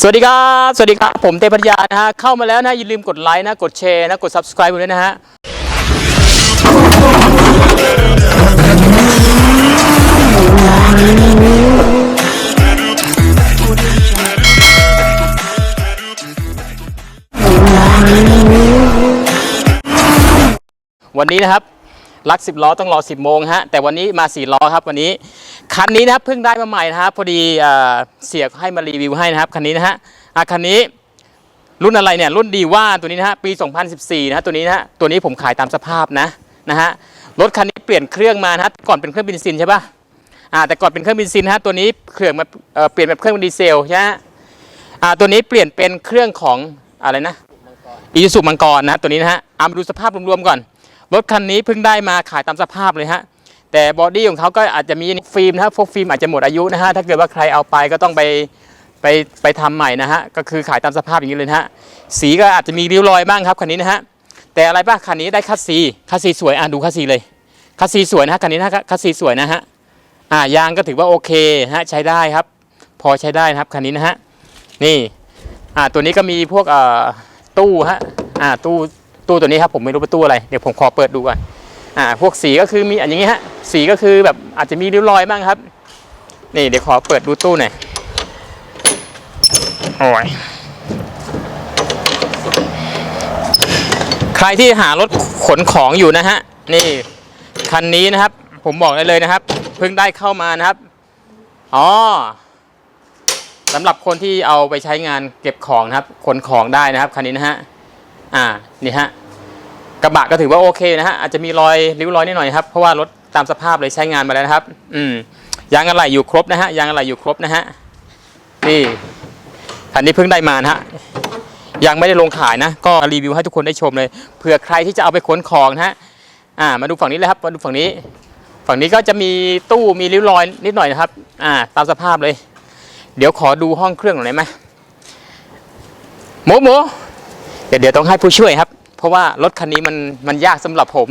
สวัสดีครับ สวัสดีครับ ผมเตปัญญานะฮะ เข้ามาแล้วนะ อย่าลืมกดไลค์นะ กดแชร์นะ กด subscribe ด้วยนะฮะ วันนี้นะครับ ลักสิบล้อต้องรอ10โมงฮะแต่วันนี้มา4ล้อครับวันนี้คันนี้นะครับเพิ่งได้มาใหม่นะครับพอดีเสียให้มารีวิวให้นะครับคันนี้นะฮะอะคันนี้รุ่นอะไรเนี่ยรุ่นดีว่าตัวนี้นะฮะปี 2014นะฮะตัวนี้นะฮะตัวนี้ผมขายตามสภาพนะนะฮะรถคันนี้เปลี่ยนเครื่องมานะฮะก่อนเป็นเครื่องเบนซินใช่ปะอ่าแต่ก่อนเป็นเครื่องเบนซินนะฮะตัวนี้เครื่องมาเเปลี่ยนเป็นเครื่องดีเซลใช่ไหมฮะอ่าตัวนี้เปลี่ยนเป็นเครื่องของอะไรนะอีซูมังกรนะฮะตัวนี้นะฮะเอามาดูสภาพรวมๆก่อน รถคันนี้เพิ่งได้มาขายตามสภาพเลยฮะแต่บอดี้ของเขาก็อาจจะมีฟิล์มนะครับพวกฟิล์มอาจจะหมดอายุนะฮะถ้าเกิดว่าใครเอาไปก็ต้องไปไปไปทำใหม่นะฮะก็คือขายตามสภาพอย่างนี้เลยนะฮะสีก็อาจจะมีริ้วรอยบ้างครับคันนี้นะฮะแต่อะไรป่ะคันนี้ได้คัสซีคัสซีสวยอะดูคัสซีเลยคัสซีสวยนะฮะคันนี้นะคัสซีสวยนะฮะอ่ายางก็ถือว่าโอเคฮะใช้ได้ครับ พอใช้ได้นะครับคันนี้นะฮะนี่อ่าตัวนี้ก็มีพวกเอ่อตู้ฮะอ่าตู้ ตู้ตัวนี้ครับผมไม่รู้เป็นตู้อะไรเดี๋ยวผมขอเปิดดูก่อนอ่าพวกสีก็คือมีอันอย่างงี้ฮะสีก็คือแบบอาจจะมีริ้วรอยบ้างครับ นี่เดี๋ยวขอเปิดดูตู้หน่อยโอ้ยใครที่หารถขนของอยู่นะฮะนี่คันนี้นะครับ ผมบอกได้เลยนะครับ เพิ่งได้เข้ามานะครับอ๋อสำหรับคนที่เอาไปใช้งานเก็บของนะครับขนของได้นะครับคันนี้นะฮะ อ่านี่ฮะกระบะก็ถือว่าโอเคนะฮะอาจจะมีรอยริ้วรอยนิดหน่อยครับเพราะว่ารถตามสภาพเลยใช้งานมาแล้วนะครับ อืมยางอะไหล่อยู่ครบนะฮะยางอะไหล่อยู่ครบนะฮะนี่คันนี้เพิ่งได้มานะฮะยังไม่ได้ลงขายนะ ก็รีวิวให้ทุกคนได้ชมเลยเผื่อใครที่จะเอาไปขนของนะฮะอ่ามาดูฝั่งนี้เลยครับมาดูฝั่งนี้ ฝั่งนี้ก็จะมีตู้มีริ้วรอยนิดหน่อยนะครับ อ่า ตามสภาพเลย เดี๋ยวขอดูห้องเครื่องหน่อยได้ไหมหมูหมู เดี๋ยวเดี๋ยวต้องให้ผู้ช่วยครับ เพราะว่ารถคันนี้มันมันยากสำหรับผม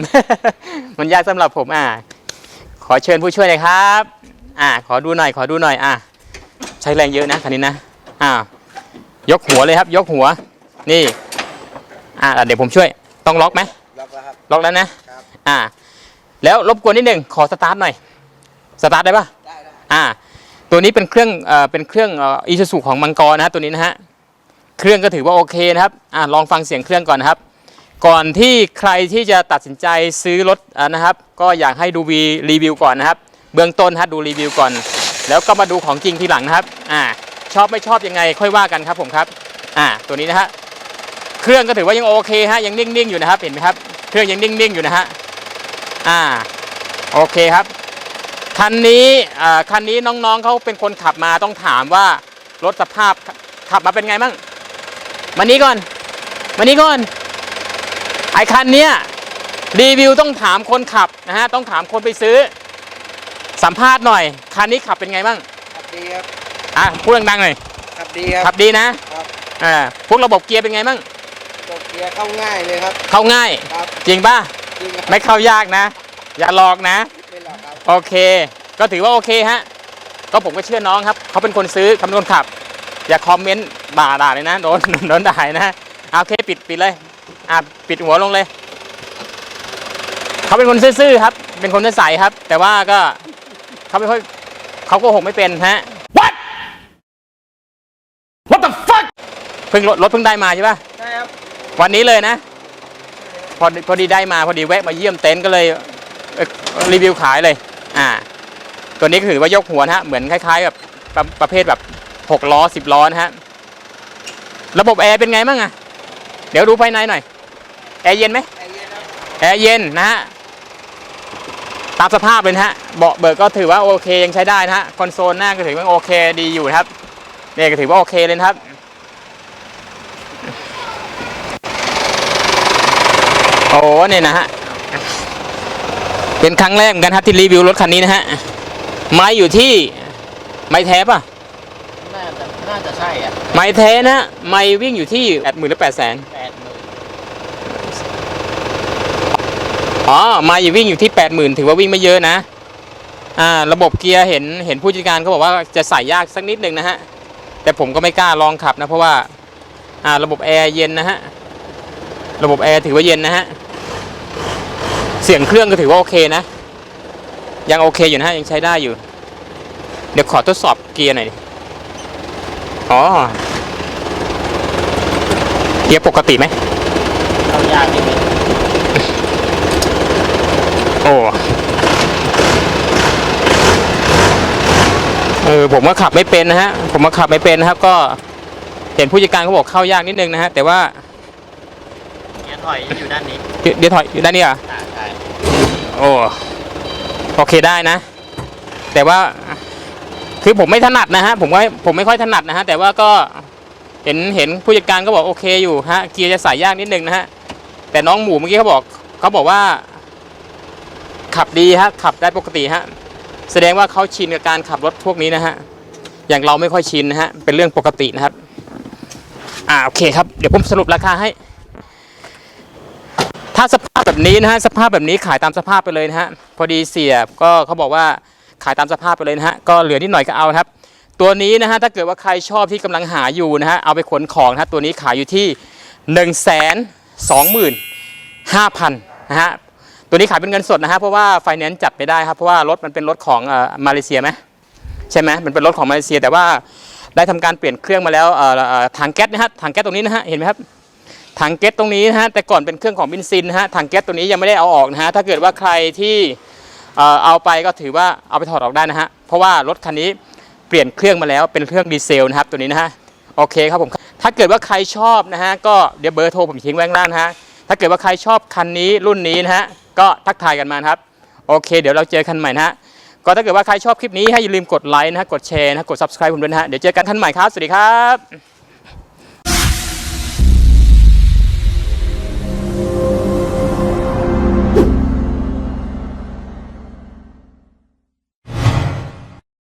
มันยากสำหรับผมอ่าขอเชิญผู้ช่วยหน่อยครับ อ่า ขอดูหน่อย ขอดูหน่อยอ่าใช้แรงเยอะนะคันนี้นะอ่ายกหัวเลยครับ ยกหัว นี่ อ่าเดี๋ยวผมช่วย ต้องล็อกไหมล็อกแล้วครับล็อกแล้วนะครับอ่า แล้วรบกวนนิดหนึ่งขอสตาร์ทหน่อยสตาร์ทได้ปะได้ได้อ่า ตัวนี้เป็นเครื่องเอ่อเป็นเครื่องเอ่อีซูซูของมังกรนะฮะตัวนี้นะฮะ เครื่องก็ถือว่าโอเคนะครับอ่าลองฟังเสียงเครื่องก่อนนะครับ ก่อนที่ใครที่จะตัดสินใจซื้อรถอนะครับ ก็อยากให้ดูวีรีวิวก่อนนะครับ เบื้องต้นฮะดูรีวิวก่อน แล้วก็มาดูของจริงทีหลังนะครับอ่าชอบไม่ชอบยังไงค่อยว่ากันครับผมครับอ่าตัวนี้นะฮะเครื่องก็ถือว่ายังโอเคฮะยังนิ่งๆอยู่นะครับเห็นไหมครับเครื่องยังนิ่งๆอยู่นะฮะอ่าโอเคครับคันนี้อ่าคันนี้น้องๆเขาเป็นคนขับมาต้องถามว่ารถสภาพขับมาเป็นไงบ้าง มานี้ก่อน มานี้ก่อน ไอ้คันเนี้ยรีวิวต้องถามคนขับนะฮะ ต้องถามคนไปซื้อ สัมภาษณ์หน่อย คันนี้ขับเป็นไงบ้าง ขับดีครับ อะ พูดดังๆหน่อย ขับดีครับ ขับดีนะ ครับ อ่า พวกระบบเกียร์เป็นไงบ้างตัวเกียร์เข้าง่ายเลยครับ เข้าง่าย ครับ จริงป่ะ จริงครับ ไม่เข้ายากนะ อย่าหลอกนะ ไม่หรอกครับ โอเค ก็ถือว่าโอเคฮะ ก็ผมก็เชื่อน้องครับ เขาเป็นคนซื้อเขาเป็นคนขับ อย่าคอมเมนต์ด่าด่าเลยนะโดนโดนด่านะอะโอเคปิดปิดเลยอะปิดหัวลงเลย เขาเป็นคนซื่อๆครับ เป็นคนใสๆครับ แต่ว่าก็เขาไม่ค่อยเขาโก็หกไม่เป็นฮะ What What the fuck เพิ่งรถรถเพิ่งได้มาใช่ปะใช่ครับวันนี้เลยนะ พอดีพอดีได้มาพอดีแวะมาเยี่ยมเต็นท์ก็เลยเอ่อรีวิวขายเลย อ่า ตัวนี้ก็ถือว่ายกหัวนะฮะเหมือนคล้ายๆแบบประประเภทแบบ หกล้อสิบล้อนะฮะ ระบบแอร์เป็นไงบ้างอะเดี๋ยวดูภายในหน่อย แอร์เย็นไหมไอเย็นครับแอร์เย็นนะฮะ ตามสภาพเลยนะฮะ เบาะเบิกก็ถือว่าโอเคยังใช้ได้นะฮะ คอนโซลหน้าก็ถือว่าโอเคดีอยู่นะครับ เนี่ยก็ถือว่าโอเคเลยนะครับโอ้เนี่ยนะฮะ เป็นครั้งแรกเหมือนกันครับที่รีวิวรถคันนี้นะฮะ ไม้อยู่ที่ไม้แท้ป่ะน่าจะน่าจะใช่อะไม้แท้นะไม้วิ่งอยู่ที่แปดหมื่นหรือแปดแสนแปดหมื่นอ๋อมาอยู่วิ่งอยู่ที่แปดหมื่นถือว่าวิ่งไม่เยอะนะ อ่า ระบบเกียร์เห็นเห็นผู้จัดการเขาบอกว่าจะใส่ยากสักนิดหนึ่งนะฮะ แต่ผมก็ไม่กล้าลองขับนะเพราะว่า อ่า ระบบแอร์เย็นนะฮะ ระบบแอร์ถือว่าเย็นนะฮะ เสียงเครื่องก็ถือว่าโอเคนะ ยังโอเคอยู่นะฮะยังใช้ได้อยู่ เดี๋ยวขอทดสอบเกียร์หน่อยดิ อ๋อเกียร์ปกติไหมเข้ายากนิดนึงโอ้เออผมก็ขับไม่เป็นนะฮะ ผมก็ขับไม่เป็นนะครับ ก็เห็นผู้จัดการเขาบอกเข้ายากนิดนึงนะฮะ แต่ว่าเนี่ยถอยอยู่ด้านนี้เดี๋ยวเดี๋ยวถอยอยู่ด้านนี้เหรอะอ่าใช่โอ้โอเคได้นะ แต่ว่า คือผมไม่ถนัดนะฮะผมก็ผมไม่ค่อยถนัดนะฮะแต่ว่าก็เห็นเห็นผู้จัดการก็บอกโอเคอยู่ฮะเกียร์จะใส่ยากนิดนึงนะฮะแต่น้องหมูเมื่อกี้เขาบอกเขาบอกว่า ขับดีฮะขับได้ปกติฮะแสดงว่าเขาชินกับการขับรถพวกนี้นะฮะอย่างเราไม่ค่อยชินนะฮะเป็นเรื่องปกตินะครับ อ่าโอเคครับเดี๋ยวผมสรุปราคาให้ ถ้าสภาพแบบนี้นะฮะสภาพแบบนี้ขายตามสภาพไปเลยนะฮะพอดีเสียก็เขาบอกว่า ขายตามสภาพไปเลยนะฮะก็เหลือนิดหน่อยก็เอาครับ ตัวนี้นะฮะถ้าเกิดว่าใครชอบที่กำลังหาอยู่นะฮะเอาไปขนของนะฮะตัวนี้ขายอยู่ที่1นึ่งแสนสองหมื่นห้าพันนะฮะตัวนี้ขายเป็นเงินสดนะฮะเพราะว่าไฟแนนซ์จัดไม่ได้ครับเพราะว่ารถมันเป็นรถของเอ่อมาเลเซียไหมใช่ไหมมันเป็นรถของมาเลเซียแต่ว่าได้ทำการเปลี่ยนเครื่องมาแล้วเอ่อถังแก๊สนะฮะถังแก๊สตรงนี้นะฮะเห็นไหมครับถังแก๊สตรงนี้นะฮะแต่ก่อนเป็นเครื่องของบินซินนะฮะถังแก๊สตัวนี้ยังไม่ได้เอาออกนะฮะถ้าเกิดว่าใครที่ เอาไปก็ถือว่าเอาไปถอดออกได้นะฮะ เพราะว่ารถคันนี้เปลี่ยนเครื่องมาแล้วเป็นเครื่องดีเซลนะครับตัวนี้นะฮะ โอเคครับผม ถ้าเกิดว่าใครชอบนะฮะก็เดี๋ยวเบอร์โทรผมทิ้งไว้ข้างล่างนะฮะ ถ้าเกิดว่าใครชอบคันนี้รุ่นนี้นะฮะก็ทักทายกันมาครับ โอเค เดี๋ยวเราเจอกันใหม่นะฮะ ก็ถ้าเกิดว่าใครชอบคลิปนี้ให้อย่าลืมกดไลค์นะฮะ กดแชร์นะฮะกด subscribe ผมด้วยนะฮะ เดี๋ยวเจอกันท่านใหม่ครับ สวัสดีครับ